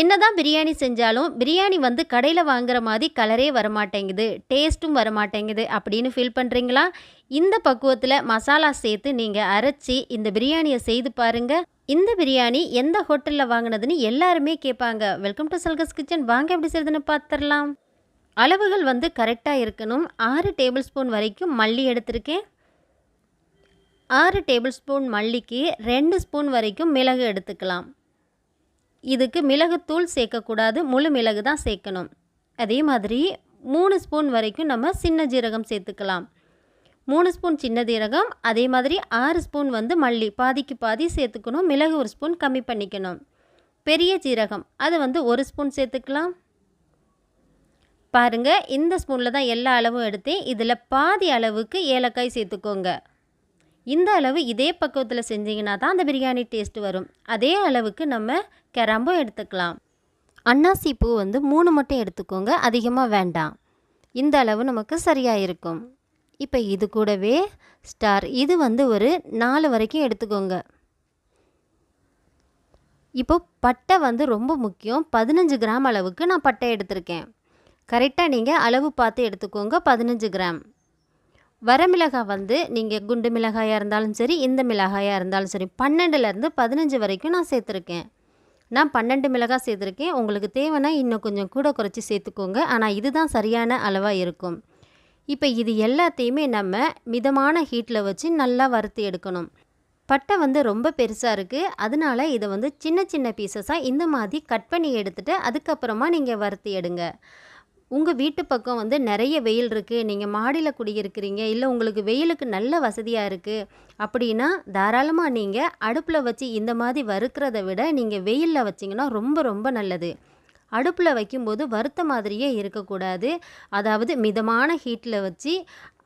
என்னதான் பிரியாணி செஞ்சாலும் பிரியாணி வந்து கடையில் வாங்குற மாதிரி கலரே வரமாட்டேங்குது டேஸ்ட்டும் வரமாட்டேங்குது அப்படின்னு ஃபீல் பண்ணுறீங்களா இந்த பக்குவத்தில் மசாலா சேர்த்து நீங்கள் அரைச்சி இந்த பிரியாணியை செய்து பாருங்கள் இந்த பிரியாணி எந்த ஹோட்டலில் வாங்கினதுன்னு எல்லாருமே கேட்பாங்க. வெல்கம் டு சல்கஸ் கிச்சன் வாங்க எப்படி செய்யுதுன்னு பார்த்துடலாம் அளவுகள் வந்து கரெக்டாக இருக்கணும். ஆறு டேபிள் ஸ்பூன் வரைக்கும் மல்லி எடுத்திருக்கேன். ஆறு டேபிள் ஸ்பூன் மல்லிக்கு ரெண்டு ஸ்பூன் வரைக்கும் மிளகு எடுத்துக்கலாம். இதுக்கு மிளகுத்தூள் சேர்க்கக்கூடாது முழு மிளகு தான் சேர்க்கணும். அதே மாதிரி மூணு ஸ்பூன் வரைக்கும் நம்ம சின்ன ஜீரகம் சேர்த்துக்கலாம். மூணு ஸ்பூன் சின்ன ஜீரகம் அதே மாதிரி ஆறு ஸ்பூன் வந்து மல்லி பாதிக்கு பாதி சேர்த்துக்கணும் மிளகு ஒரு ஸ்பூன் கம்மி பண்ணிக்கணும். பெரிய ஜீரகம் அது வந்து ஒரு ஸ்பூன் சேர்த்துக்கலாம். பாருங்கள் இந்த ஸ்பூனில் தான் எல்லா அளவும் எடுத்து இதில் பாதி அளவுக்கு ஏலக்காய் சேர்த்துக்கோங்க. இந்த அளவு இதே பக்குவத்தில் செஞ்சிங்கன்னா தான் அந்த பிரியாணி டேஸ்ட் வரும். அதே அளவுக்கு நம்ம கிராம்பும் எடுத்துக்கலாம். அன்னாசி பூ வந்து மூணு மட்டும் எடுத்துக்கோங்க அதிகமாக வேண்டாம். இந்த அளவு நமக்கு சரியாக இருக்கும். இப்போ இது கூடவே ஸ்டார் இது வந்து ஒரு நாலு வரைக்கும் எடுத்துக்கோங்க. இப்போ பட்டை வந்து ரொம்ப முக்கியம். பதினஞ்சு கிராம் அளவுக்கு நான் பட்டை எடுத்திருக்கேன். கரெக்டாக நீங்கள் அளவு பார்த்து எடுத்துக்கோங்க பதினஞ்சு கிராம். வரமிளகாய் வந்து நீங்கள் குண்டு மிளகாயாக இருந்தாலும் சரி இந்த மிளகாயாக இருந்தாலும் சரி பன்னெண்டுலேருந்து பதினஞ்சு வரைக்கும் நான் சேர்த்துருக்கேன். நான் பன்னெண்டு மிளகாய் சேர்த்துருக்கேன். உங்களுக்கு தேவைன்னா இன்னும் கொஞ்சம் கூட குறைச்சி சேர்த்துக்கோங்க. ஆனால் இதுதான் சரியான அளவாக இருக்கும். இப்போ இது எல்லாத்தையுமே நம்ம மிதமான ஹீட்டில் வச்சு நல்லா வறுத்து எடுக்கணும். பட்டை வந்து ரொம்ப பெருசாக இருக்குது அதனால இதை வந்து சின்ன சின்ன பீசஸாக இந்த மாதிரி கட் பண்ணி எடுத்துகிட்டு அதுக்கப்புறமா நீங்கள் வறுத்து எடுங்க. உங்கள் வீட்டு பக்கம் வந்து நிறைய வெயில் இருக்குது நீங்கள் மாடியில் குடியிருக்கிறீங்க. இல்லை உங்களுக்கு வெயிலுக்கு நல்ல வசதியாக இருக்குது அப்படின்னா தாராளமாக நீங்கள் அடுப்பில் வச்சு இந்த மாதிரி வறுக்கிறத விட நீங்கள் வெயிலில் வச்சிங்கன்னா ரொம்ப ரொம்ப நல்லது. அடுப்பில் வைக்கும்போது வறுத்த மாதிரியே இருக்கக்கூடாது. அதாவது மிதமான ஹீட்டில் வச்சு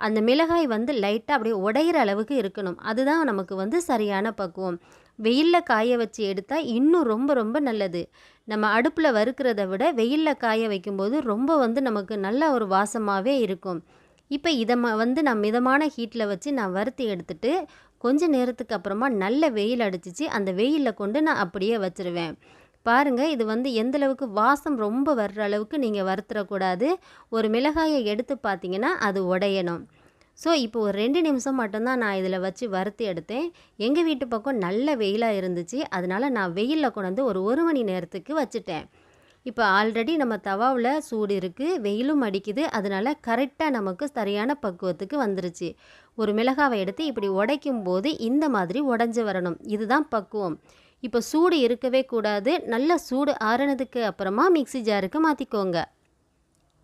அந்த மிளகாய் வந்து லைட்டாக அப்படியே உடையிற அளவுக்கு இருக்கணும். அதுதான் நமக்கு வந்து சரியான பக்குவம். வெயிலில் காய வச்சு எடுத்தால் இன்னும் ரொம்ப ரொம்ப நல்லது. நம்ம அடுப்பில் வறுக்கிறத விட வெயிலில் காய வைக்கும்போது ரொம்ப வந்து நமக்கு நல்ல ஒரு வாசமாகவே இருக்கும். இப்போ இதை ம வந்து நான் மிதமான ஹீட்டில் வச்சு நான் வறுத்து எடுத்துட்டு கொஞ்ச நேரத்துக்கு அப்புறமா நல்ல வெயில் அடிச்சிச்சு அந்த வெயிலில் கொண்டு நான் அப்படியே வச்சுருவேன். பாருங்கள் இது வந்து எந்தளவுக்கு வாசம் ரொம்ப வர்ற அளவுக்கு நீங்கள் வறுத்துறக்கூடாது. ஒரு மிளகாயை எடுத்து பார்த்தீங்கன்னா அது உடையணும். ஸோ இப்போ ஒரு ரெண்டு நிமிஷம் மட்டும்தான் நான் இதில் வச்சு வறுத்து எடுத்தேன். எங்கள் வீட்டு பக்கம் நல்ல வெயிலாக இருந்துச்சு. அதனால் நான் வெயிலில் கொண்டு ஒரு ஒரு மணி நேரத்துக்கு வச்சுட்டேன். இப்போ ஆல்ரெடி நம்ம தவாவில் சூடு இருக்குது வெயிலும் அடிக்குது. அதனால் கரெக்டாக நமக்கு சரியான பக்குவத்துக்கு வந்துருச்சு. ஒரு மிளகாவை எடுத்து இப்படி உடைக்கும் போது இந்த மாதிரி உடஞ்சி வரணும். இதுதான் பக்குவம். இப்போ சூடு இருக்கவே கூடாது. நல்ல சூடு ஆறுனதுக்கு அப்புறமா மிக்சி ஜாருக்கு மாற்றிக்கோங்க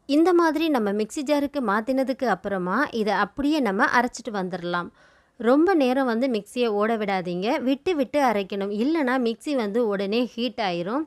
இந்த மாதிரி நம்ம மிக்சி ஜாருக்கு மாற்றினதுக்கு அப்புறமா இதை அப்படியே நம்ம அரைச்சிட்டு வந்துடலாம் ரொம்ப நேரம் வந்து மிக்சியை ஓட விடாதீங்க. விட்டு விட்டு அரைக்கணும். இல்லைனா மிக்சி வந்து உடனே ஹீட் ஆயிரும்.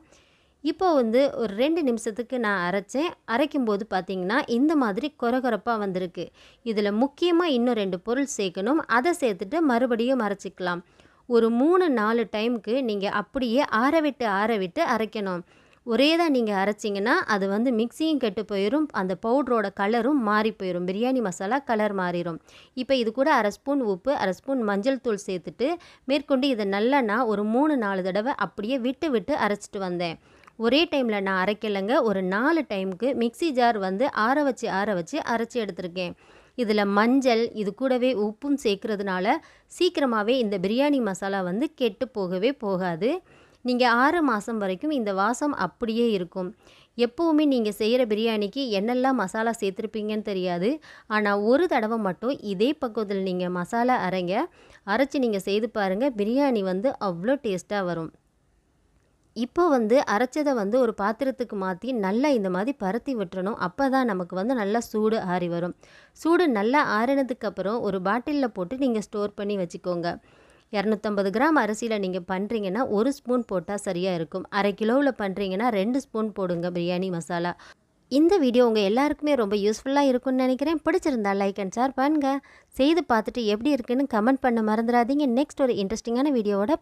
இப்போ வந்து ஒரு ரெண்டு நிமிஷத்துக்கு நான் அரைச்சேன். அரைக்கும்போது பார்த்தீங்கன்னா இந்த மாதிரி குறகுறப்பாக வந்திருக்கு. இதில் முக்கியமாக இன்னும் ரெண்டு பொருள் சேர்க்கணும். அதை சேர்த்துட்டு மறுபடியும் அரைச்சிக்கலாம். ஒரு மூணு நாலு டைமுக்கு நீங்கள் அப்படியே ஆற விட்டு ஆற விட்டு அரைக்கணும். ஒரே தான் நீங்கள் அரைச்சிங்கன்னா அது வந்து மிக்சியும் கெட்டு போயிடும் அந்த பவுட்ரோட கலரும் மாறி போயிடும் பிரியாணி மசாலா கலர் மாறிடும் இப்போ இது கூட அரை ஸ்பூன் உப்பு அரை ஸ்பூன் மஞ்சள் தூள் சேர்த்துட்டு மேற்கொண்டு இதை நல்லா நான் ஒரு மூணு நாலு தடவை அப்படியே விட்டு விட்டு அரைச்சிட்டு வந்தேன். ஒரே டைமில் நான் அரைக்கலைங்க. ஒரு நாலு டைமுக்கு மிக்சி ஜார் வந்து ஆற வச்சு ஆற வச்சு அரைச்சி எடுத்திருக்கேன். இதில் மஞ்சள் இது கூடவே உப்பும் சேர்க்குறதுனால சீக்கிரமாகவே இந்த பிரியாணி மசாலா வந்து கெட்டு போகவே போகாது. நீங்கள் ஆறு மாதம் வரைக்கும் இந்த வாசம் அப்படியே இருக்கும். எப்போவுமே நீங்கள் செய்கிற பிரியாணிக்கு என்னெல்லாம் மசாலா சேர்த்துருப்பீங்கன்னு தெரியாது. ஆனால் ஒரு தடவை மட்டும் இதே பக்குவத்தில் நீங்கள் மசாலா அரைங்க. அரைச்சி நீங்கள் செய்து பாருங்கள் பிரியாணி வந்து அவ்வளோ டேஸ்ட்டாக வரும். இப்போ வந்து அரைச்சதை வந்து ஒரு பாத்திரத்துக்கு மாற்றி நல்லா இந்த மாதிரி பருத்தி விட்டுறணும். அப்போ தான் நமக்கு வந்து நல்லா சூடு ஆறி வரும். சூடு நல்லா ஆறினதுக்கப்புறம் ஒரு பாட்டிலில் போட்டு நீங்கள் ஸ்டோர் பண்ணி வச்சுக்கோங்க. இரநூத்தம்பது கிராம் அரிசியில் நீங்கள் பண்ணுறீங்கன்னா ஒரு ஸ்பூன் போட்டால் சரியாக இருக்கும். அரை கிலோவில் பண்ணுறீங்கன்னா ரெண்டு ஸ்பூன் போடுங்க பிரியாணி மசாலா. இந்த வீடியோ உங்கள் எல்லாருக்குமே ரொம்ப யூஸ்ஃபுல்லாக இருக்கும்னு நினைக்கிறேன். பிடிச்சிருந்தா லைக் அண்ட் ஷேர் பண்ணுங்கள் செய்து பார்த்துட்டு எப்படி இருக்குன்னு கமெண்ட் பண்ண மறந்துடாதீங்க. நெக்ஸ்ட் ஒரு இன்ட்ரெஸ்டிங்கான வீடியோவோட